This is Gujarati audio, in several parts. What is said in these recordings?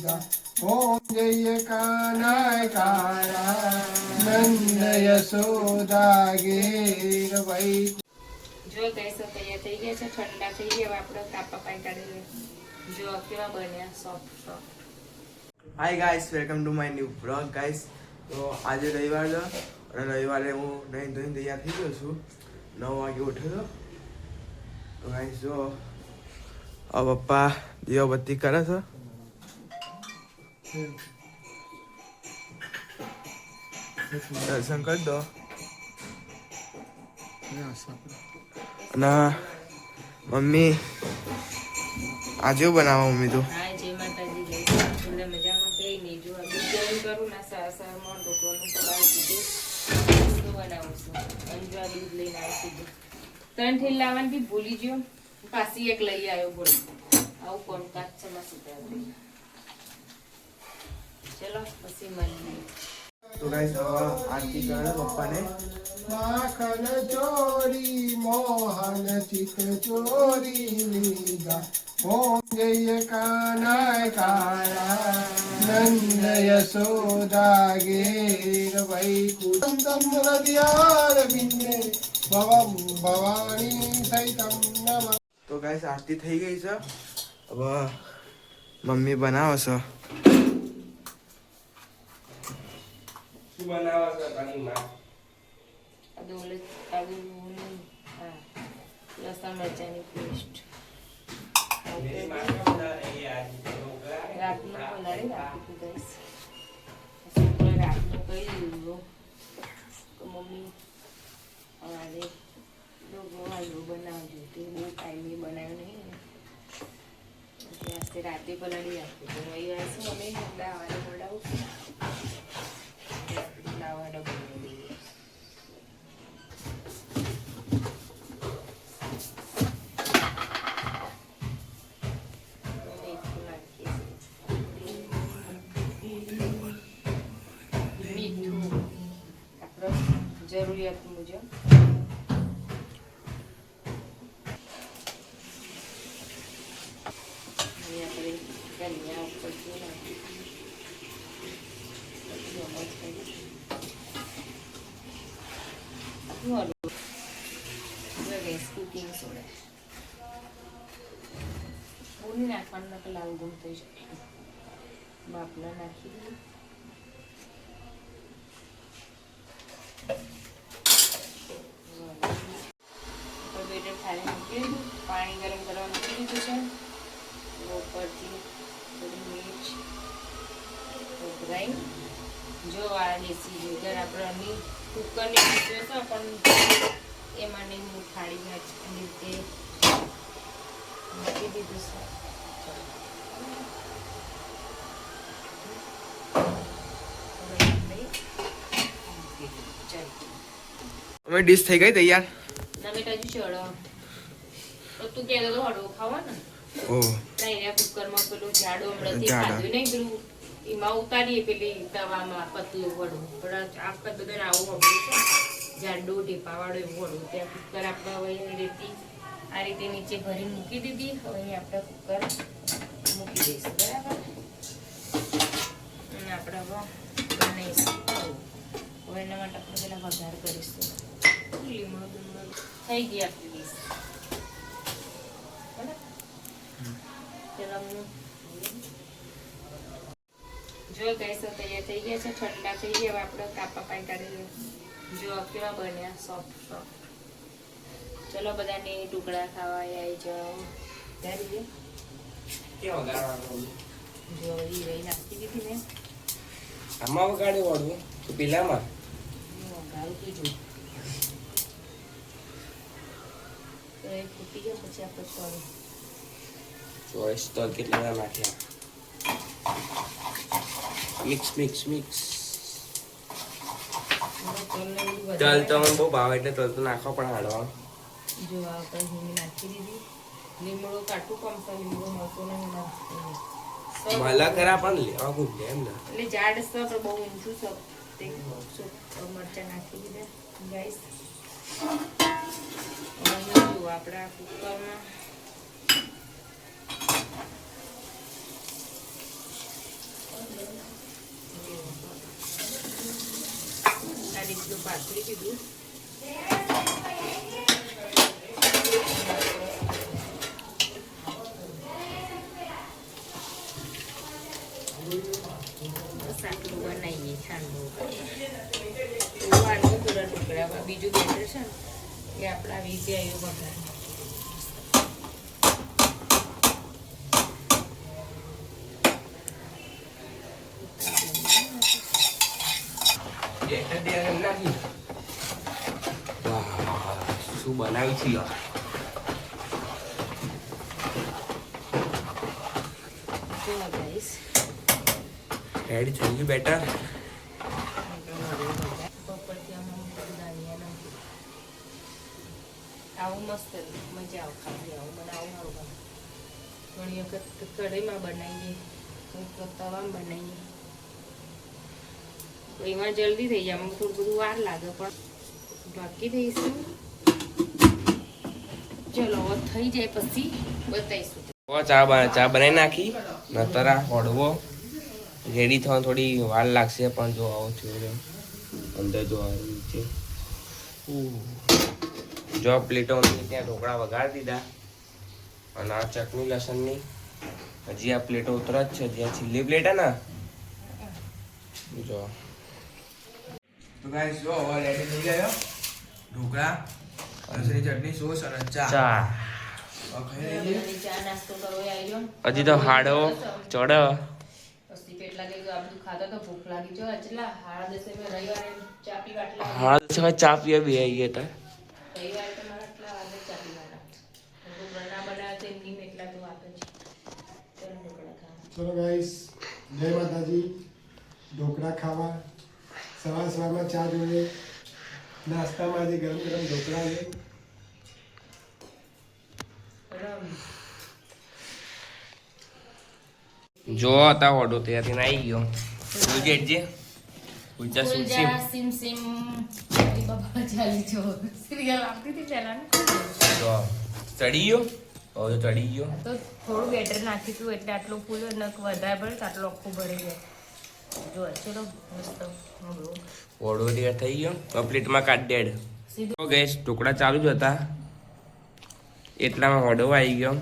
ઓમ જય કાનાય કાળા નંદ યશોદા ગેર વૈ જો તૈયાર થઈ ગયા છે ઠંડા થઈ ગયા આપણે કાપા પાઈ કાઢી જો કેવા બન્યા soft soft hi guys welcome to my new blog guys તો આજે રવિવાર છે અને રવિવારે હું નહીં ધોઈને તૈયાર થઈ ગયો છું. નવ વાગે ઉઠ્યો તો. ગાઈસ જો આ પપ્પા દીવાબત્તી કરે છે. દર્શન કરી દો. અને મમ્મી આજે બનાવો મમ્મી તો. ના ત્રણ ઠેલ લાવવાની બી ભૂલી ગયો. પાછી એક લઈ આવ્યો બોલો. આવું કોણ કાચ છે મસ્ત ચલો પછી મળીએ. તો ગાઈસ આરતી કરે પપ્પાને. માખણ ચોરી મોહન ચિત ચોરી લીધા. ઓમ કાના કારા નંદ યશોદા ગેર વૈકુંઠમ હૃદયાર બિંદે ભવમ ભવાની સૈતમ નમ. તો ગાઈસ આરતી થઈ ગઈ છે. હવે મમ્મી બનાવે છે. બનાવો છો તારી માં આદુ આદુની હા લસણ મરચાંની પેસ્ટ મેરી માં બનાવે એ આજ રાતનું બનાવી નાખી દઈશ છોકરા રાતનું કહી દીધું. કે મમ્મી અમારે ડોગો હલવો બનાવજો. તે બહુ ટાઈમે બનાવ્યો નહીં ને. એટલે આજે રાતે નાખ્યું. તો રવિવાર છે મમ્મી દાવાને આવવાનું દાવાને આટલું મુજબ જો guys, cooking soda. બહુ નહીં નાખવાનું નકર લાલ ગુમ થઈ જાય. બાપલા નાખી દીધું ઉપર બેટર થાળી મૂકી દીધું પાણી ગરમ કરવા મૂકી દીધું છે ઉપરથી થોડી મિર્ચ ઉભરાઈ જો આ દેશી જીગર આપણે કુકરની સિચ્યુએશન પણ એમાં નહીં હું ફાડી નાખી રીતે મૂકી દીધું છે. અમે ડીશ થઈ ગઈ તૈયાર? નમેટા હજુ ચડો તો તું કહેતો તો હળવો ખાવા ને. ઓહ. ના કુકરમાં પેલું જાડો હમણાંથી થી ખાધું નહીં પેલું એમાં ઉતારીએ પેલી તવામાં પતલું વડું. પણ આપણે બધાને આવું વડું છે. જાડું દોઢી એવું વડું ત્યાં કુકર આપણે હવે રેતી. આ રીતે નીચે ભરી મૂકી દીધી. હવે આપણે કુકર મૂકી દઈશું બરાબર? અને આપણે હવે બનાવીશું. હવે એના માટે આપણે પેલા વઘાર કરીશું. લીમડો બીમડો થઈ ગઈ આપણી ડીશ. બરાબર? પેલા હું જો ગેસ તૈયાર થઈ ગયા છે ઠંડા થઈ ગયા આપણે કાપા પાઈ કાઢી જો કેવા બન્યા સોફ્ટ સોફ્ટ ચલો બધાને ટુકડા ખાવા આવી જાઓ. ત્યારે જે કેમ વગાડવાનું જો ઈ રહી નાખી દીધી મેં. આમાં વગાડે વળવું તો પેલામાં તું તો એ ફૂટી ગયા પછી આપણે સોરી. ચોઈસ તો કેટલા નાખ્યા મિક્સ મિક્સ મિક્સ તલ તો મને બહુ ભાવે એટલે તલ તો નાખવા પણ હાડવા. જો આપણે હિંગ નાખી દીધી. લીમડો કાટું કમસો લીમડો મળતો નહીં નાખતો મલા ખરા પણ લેવા ખૂબ લે એમ ને. એટલે જાડ સ પણ બહુ ઊંચું છે તે મરચા મરચાં નાખી દીધા. ગાઈસ. આપણા કુકરમાં પાથરી દીધું બસ આટલું બનાવીએ ઠંડુ જોવાનું પૂરા ઢોકળામાં બીજું બેટર છે ને, એ આપણા વીજે આવ્યું વઘાર શું બનાવી છે યાર? રેડી થઈ ગયું બેટર. આવું મસ્ત મજા આવે આવું મને આવું સારું ગમે ઘણી વખત કઢાઈમાં બનાવીએ કોઈક તવામાં બનાવીએ. એમાં જલ્દી થઈ જાય અમુક થોડું બધું વાર લાગે પણ. બાકી દઈશું ચલો થઈ જાય પછી ચા બનાવી નાખી, નતરા, હળવો. રેડી થવા થોડી વાર લાગશે, પણ જો આવો થયો અંદર જો છે. જો પ્લેટો ત્યાં ઢોકળા વગાડી દીધા. અને આ ચટણી લસણની. હજી આ પ્લેટો ઉતરા જ છે જ્યાં છેલ્લી પ્લેટ હે ને? જો. તો ગાઈસ જો રેડી થઈ ગયો ઢોકળા. હજી તો હાડો ચડ. પછી તો આ બધું ખાતા તો ભૂખ લાગી. જો અચલા હાડા દસે ચા પીવા હા તો ચા પીવા બી આવી ગયા તો. મારા આટલા વાગે ચા પીવાના. હું તો ઘરના બનાવે તો એમની મેં એટલા તો આપે છે. ચલો ઢોકળા ખાવા. ચલો ગાઈસ જય માતાજી. ઢોકળા ખાવા. સવાર સવારમાં ચા જોઈએ. નાસ્તામાં આજે ગરમ ગરમ ઢોકળા છે. જો હતા ઓડો ત્યાંથી આવી ગયો. તું જે. ઉજા ફૂલજા સિમ સિમ. બાબા ચાલી જો. સિરિયલ આપતી હતી પહેલા જો ચડી ગયો? હવે ચડી ગયો. તો થોડું બેટર નાખી તું એટલે આટલું ફૂલ નક વધારે પડે તો આટલું આખું ભરી જાય. જો ચલો મસ્ત થઈ ગયો. કમ્પ્લીટમાં કાઢ દેડ. સીધું. ગેસ ટુકડા ચાલુ જ હતા. એટલામાં વડો આવી ગયો.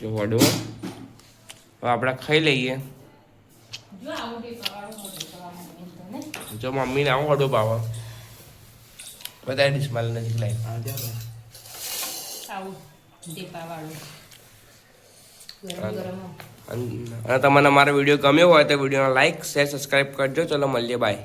જો વડો. હવે આપણે ખાઈ લઈએ. જો મમ્મીને આવો વડો પાવો. બધા ડિસ્માલ નજીક લાવી આવું દીપાવાળું અને તમને મારો વીડિયો ગમ્યો હોય તો વિડીયોને લાઈક શેર સબસ્ક્રાઈબ કરજો. ચલો મળીએ બાય.